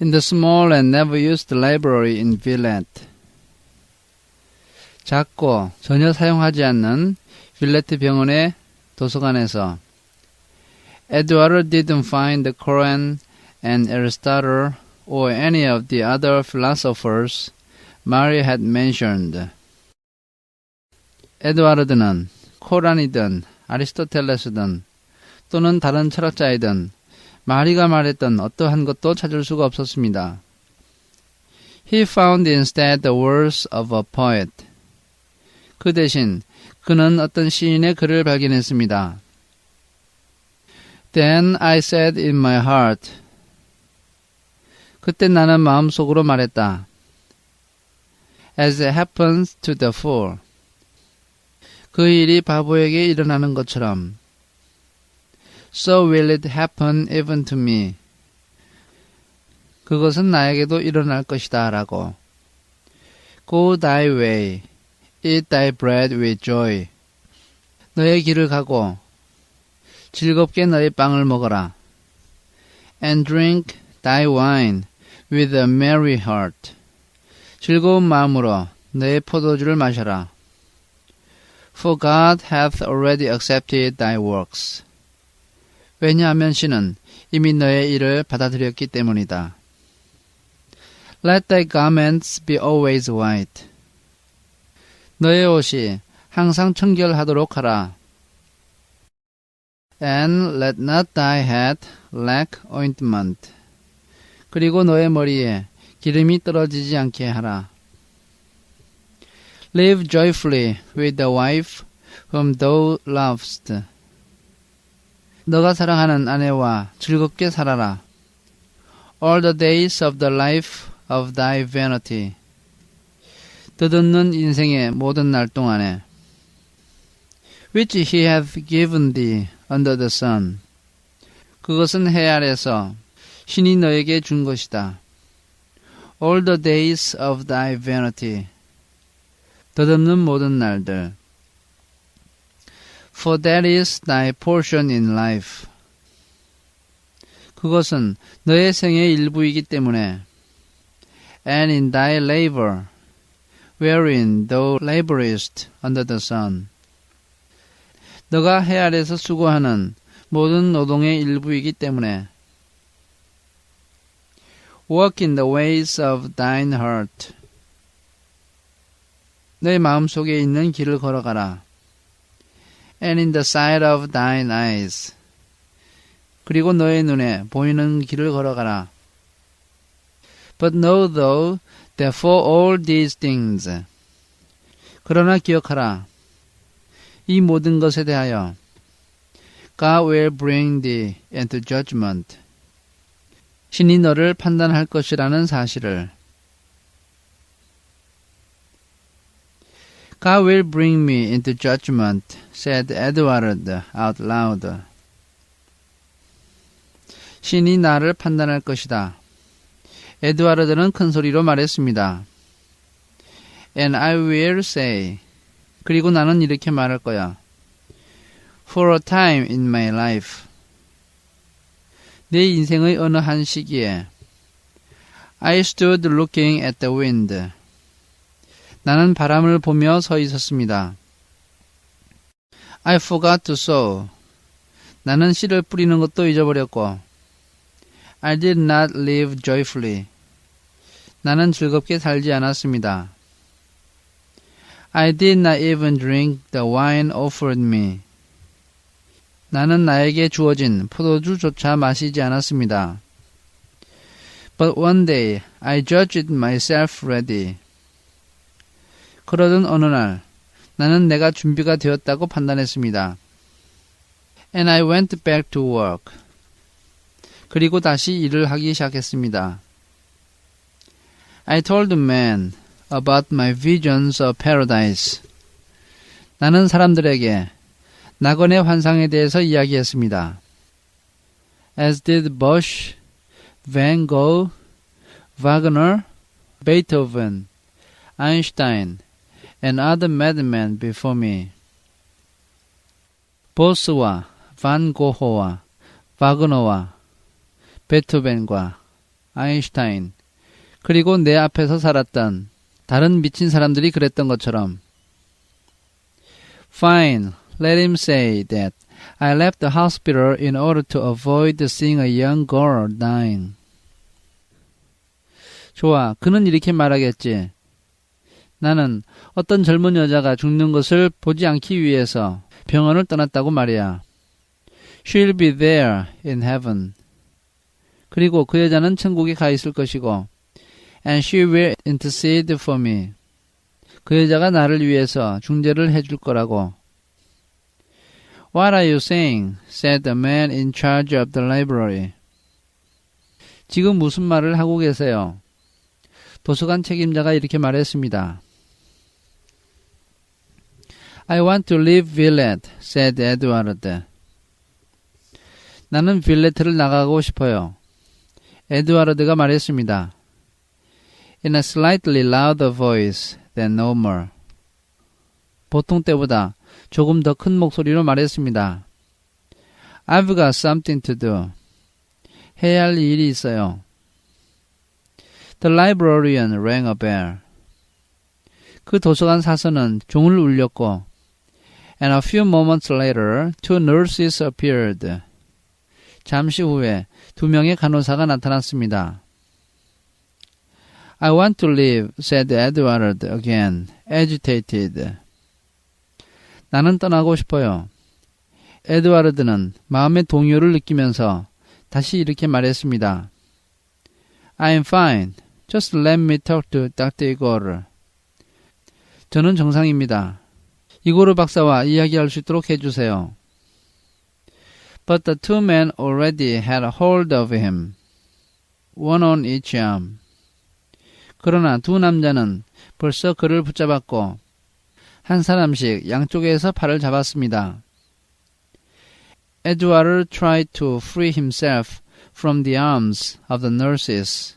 in the small and never used library in Villette. 작고 전혀 사용하지 않는 빌레트 병원의 도서관에서 Edward didn't find the Koran and Aristotle or any of the other philosophers Mary had mentioned. 에드와르드는 코란이든 아리스토텔레스든 또는 다른 철학자이든 마리가 말했던 어떠한 것도 찾을 수가 없었습니다. He found instead the words of a poet. 그 대신 그는 어떤 시인의 글을 발견했습니다. Then I said in my heart. 그때 나는 마음속으로 말했다. As it happens to the fool. 그 일이 바보에게 일어나는 것처럼. So will it happen even to me. 그것은 나에게도 일어날 것이다. 라고. Go thy way. Eat thy bread with joy. 너의 길을 가고 즐겁게 너의 빵을 먹어라. And drink thy wine with a merry heart. 즐거운 마음으로 너의 포도주를 마셔라. For God hath already accepted thy works. 왜냐하면 신은 이미 너의 일을 받아들였기 때문이다. Let thy garments be always white. 너의 옷이 항상 청결하도록 하라. And let not thy head lack ointment. 그리고 너의 머리에 기름이 떨어지지 않게 하라. Live joyfully with the wife whom thou lovest. 너가 사랑하는 아내와 즐겁게 살아라. All the days of the life of thy vanity. 덧없는 인생의 모든 날 동안에 which he hath given thee under the sun. 그것은 해 아래서 신이 너에게 준 것이다. All the days of thy vanity. 덧없는 모든 날들. For that is thy portion in life. 그것은 너의 생의 일부이기 때문에 and in thy labor wherein thou laborest under the sun. 너가 해 아래서 수고하는 모든 노동의 일부이기 때문에 Walk in the ways of thine heart. 내 마음속에 있는 길을 걸어가라. And in the sight of thine eyes. 그리고 너의 눈에 보이는 길을 걸어가라. But know thou that for all these things. 그러나 기억하라. 이 모든 것에 대하여 God will bring thee into judgment. 신이 너를 판단할 것이라는 사실을 God will bring me into judgment, said Edward out loud. 신이 나를 판단할 것이다. 에드와르드는 큰 소리로 말했습니다. And I will say, 그리고 나는 이렇게 말할 거야. For a time in my life. 내 인생의 어느 한 시기에 I stood looking at the wind. 나는 바람을 보며 서 있었습니다. I forgot to sow. 나는 씨를 뿌리는 것도 잊어버렸고 I did not live joyfully. 나는 즐겁게 살지 않았습니다. I did not even drink the wine offered me. 나는 나에게 주어진 포도주조차 마시지 않았습니다. But one day I judged myself ready. 그러던 어느 날 나는 내가 준비가 되었다고 판단했습니다. And I went back to work. 그리고 다시 일을 하기 시작했습니다. I told the man about my visions of paradise. 나는 사람들에게 낙원의 환상에 대해서 이야기했습니다. As did Bosch, Van Gogh, Wagner, Beethoven, Einstein, and other madmen before me. 보스와 반 고호와 바그너와 베토벤과 아인슈타인, 그리고 내 앞에서 살았던 다른 미친 사람들이 그랬던 것처럼. Fine, let him say that I left the hospital in order to avoid seeing a young girl dying. 좋아, 그는 이렇게 말하겠지. 나는 어떤 젊은 여자가 죽는 것을 보지 않기 위해서 병원을 떠났다고 말이야. She'll be there in heaven. 그리고 그 여자는 천국에 가 있을 것이고, and she will intercede for me. 그 여자가 나를 위해서 중재를 해줄 거라고. What are you saying? said the man in charge of the library. 지금 무슨 말을 하고 계세요? 도서관 책임자가 이렇게 말했습니다. I want to leave Villette, said Edward. 나는 빌레트를 나가고 싶어요. 에드와르드가 말했습니다. In a slightly louder voice than normal. 보통 때보다 조금 더 큰 목소리로 말했습니다. I've got something to do. 해야 할 일이 있어요. The librarian rang a bell. 그 도서관 사서는 종을 울렸고, and a few moments later, two nurses appeared. 잠시 후에 두 명의 간호사가 나타났습니다. I want to leave, said Edward again, agitated. 나는 떠나고 싶어요. 에드와르드는 마음의 동요를 느끼면서 다시 이렇게 말했습니다. I'm fine. Just let me talk to Dr. Igor. 저는 정상입니다. 이고르 박사와 이야기할 수 있도록 해주세요. But the two men already had hold of him, one on each arm. 그러나 두 남자는 벌써 그를 붙잡았고 한 사람씩 양쪽에서 팔을 잡았습니다. 에드와르 tried to free himself from the arms of the nurses.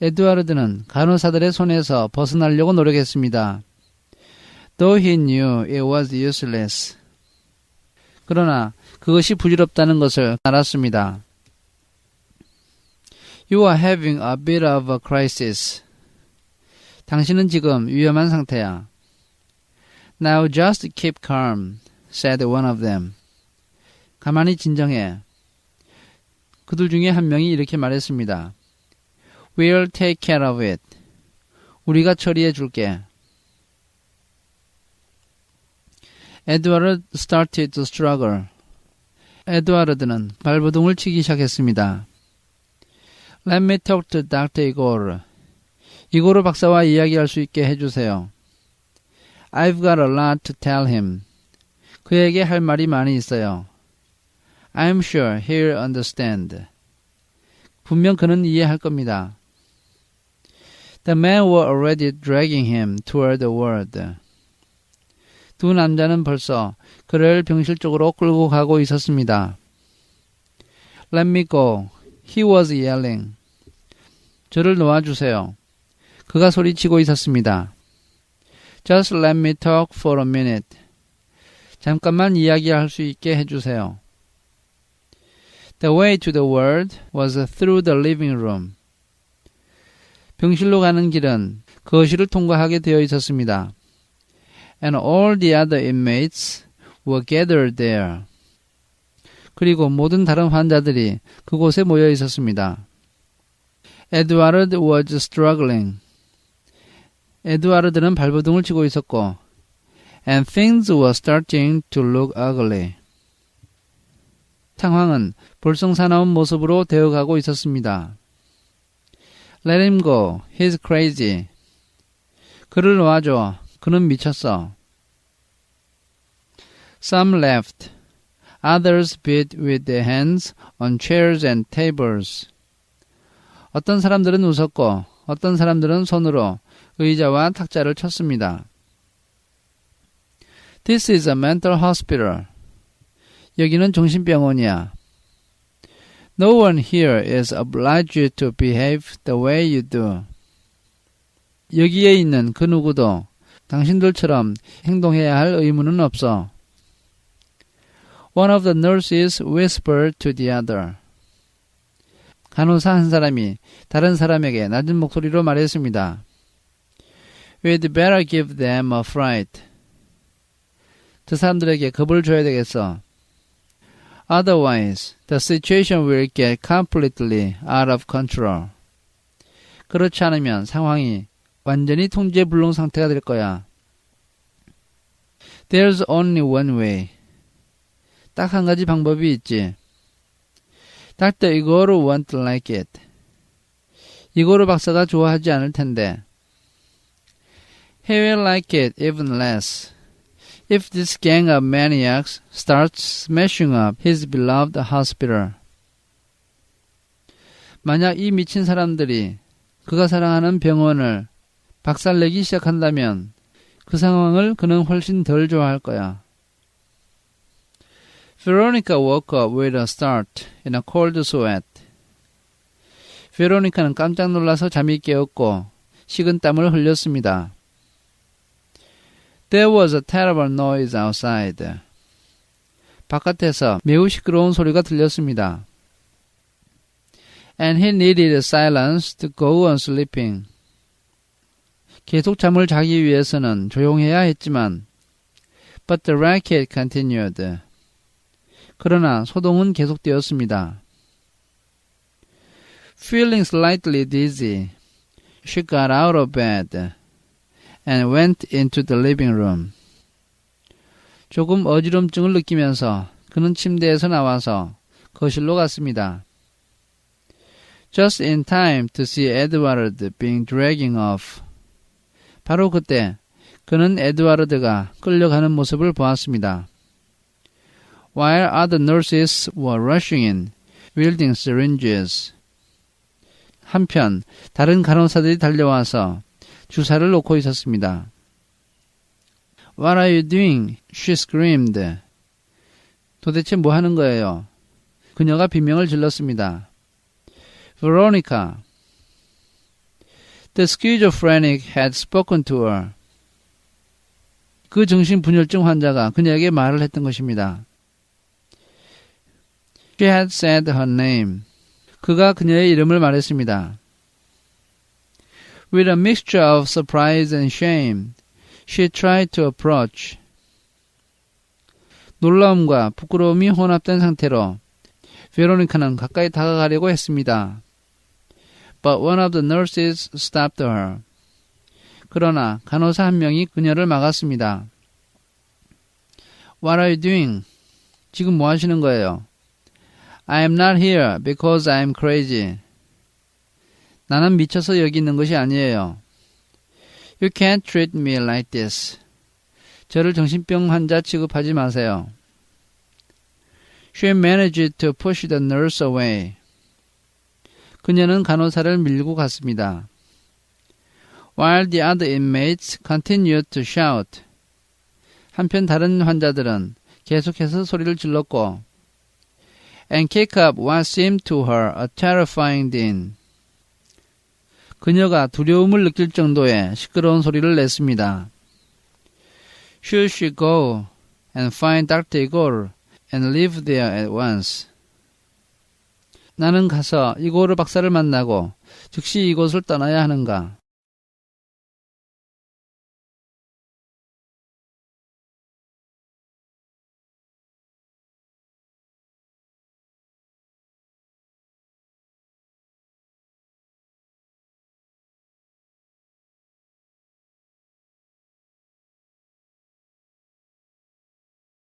에드와르드는 간호사들의 손에서 벗어나려고 노력했습니다. Though he knew it was useless. 그러나 그것이 부질없다는 것을 알았습니다. You are having a bit of a crisis. 당신은 지금 위험한 상태야. Now just keep calm, said one of them. 가만히 진정해. 그들 중에 한 명이 이렇게 말했습니다. We'll take care of it. 우리가 처리해 줄게. 에드와르드 started to struggle. 에드와르드는 발버둥을 치기 시작했습니다. Let me talk to Dr. Igor. 이고르 박사와 이야기할 수 있게 해주세요. I've got a lot to tell him. 그에게 할 말이 많이 있어요. I'm sure he'll understand. 분명 그는 이해할 겁니다. The men were already dragging him toward the ward. 두 남자는 벌써 그를 병실 쪽으로 끌고 가고 있었습니다. Let me go. He was yelling. 저를 놓아주세요. 그가 소리치고 있었습니다. Just let me talk for a minute. 잠깐만 이야기할 수 있게 해주세요. The way to the ward was through the living room. 병실로 가는 길은 거실을 통과하게 되어 있었습니다. And all the other inmates were gathered there. 그리고 모든 다른 환자들이 그곳에 모여 있었습니다. Edward was struggling. 에드와르드는 발버둥을 치고 있었고, and things were starting to look ugly. 상황은 볼썽사나운 모습으로 되어가고 있었습니다. Let him go. He's crazy. 그를 놓아줘. 그는 미쳤어. Some left. Others beat with their hands on chairs and tables. 어떤 사람들은 웃었고 어떤 사람들은 손으로 의자와 탁자를 쳤습니다. This is a mental hospital. 여기는 정신병원이야. No one here is obliged to behave the way you do. 여기에 있는 그 누구도 당신들처럼 행동해야 할 의무는 없어. One of the nurses whispered to the other. 간호사 한 사람이 다른 사람에게 낮은 목소리로 말했습니다. We'd better give them a fright. 저 사람들에게 겁을 줘야 되겠어. Otherwise, the situation will get completely out of control. 그렇지 않으면 상황이 완전히 통제 불능 상태가 될 거야. There's only one way. 딱 한 가지 방법이 있지. Dr. 이고르 won't like it. 이고르 박사가 좋아하지 않을 텐데. He will like it even less. If this gang of maniacs starts smashing up his beloved hospital. 만약 이 미친 사람들이 그가 사랑하는 병원을 박살내기 시작한다면 그 상황을 그는 훨씬 덜 좋아할 거야. Veronica woke up with a start in a cold sweat. 베로니카는 깜짝 놀라서 잠이 깨었고 식은 땀을 흘렸습니다. There was a terrible noise outside. 바깥에서 매우 시끄러운 소리가 들렸습니다. And he needed silence to go on sleeping. 계속 잠을 자기 위해서는 조용해야 했지만 But the racket continued. 그러나 소동은 계속되었습니다. Feeling slightly dizzy, she got out of bed and went into the living room. 조금 어지럼증을 느끼면서 그는 침대에서 나와서 거실로 갔습니다. Just in time to see Edward being dragging off. 바로 그때 그는 에드와르드가 끌려가는 모습을 보았습니다. While other nurses were rushing in, wielding syringes. 한편 다른 간호사들이 달려와서 주사를 놓고 있었습니다. What are you doing? She screamed. 도대체 뭐 하는 거예요? 그녀가 비명을 질렀습니다. Veronica. The schizophrenic had spoken to her. 그 정신분열증 환자가 그녀에게 말을 했던 것입니다. She had said her name. 그가 그녀의 이름을 말했습니다. With a mixture of surprise and shame, she tried to approach. 놀라움과 부끄러움이 혼합된 상태로 베로니카는 가까이 다가가려고 했습니다. But one of the nurses stopped her. 그러나 간호사 한 명이 그녀를 막았습니다. What are you doing? 지금 뭐 하시는 거예요? I am not here because I am crazy. 나는 미쳐서 여기 있는 것이 아니에요. You can't treat me like this. 저를 정신병 환자 취급하지 마세요. She managed to push the nurse away. 그녀는 간호사를 밀고 갔습니다. While the other inmates continued to shout. 한편 다른 환자들은 계속해서 소리를 질렀고 and kick up what seemed to her a terrifying din. 그녀가 두려움을 느낄 정도의 시끄러운 소리를 냈습니다. Should she go and find Dr. Igor and live there at once? 나는 가서 이고르 박사를 만나고 즉시 이곳을 떠나야 하는가?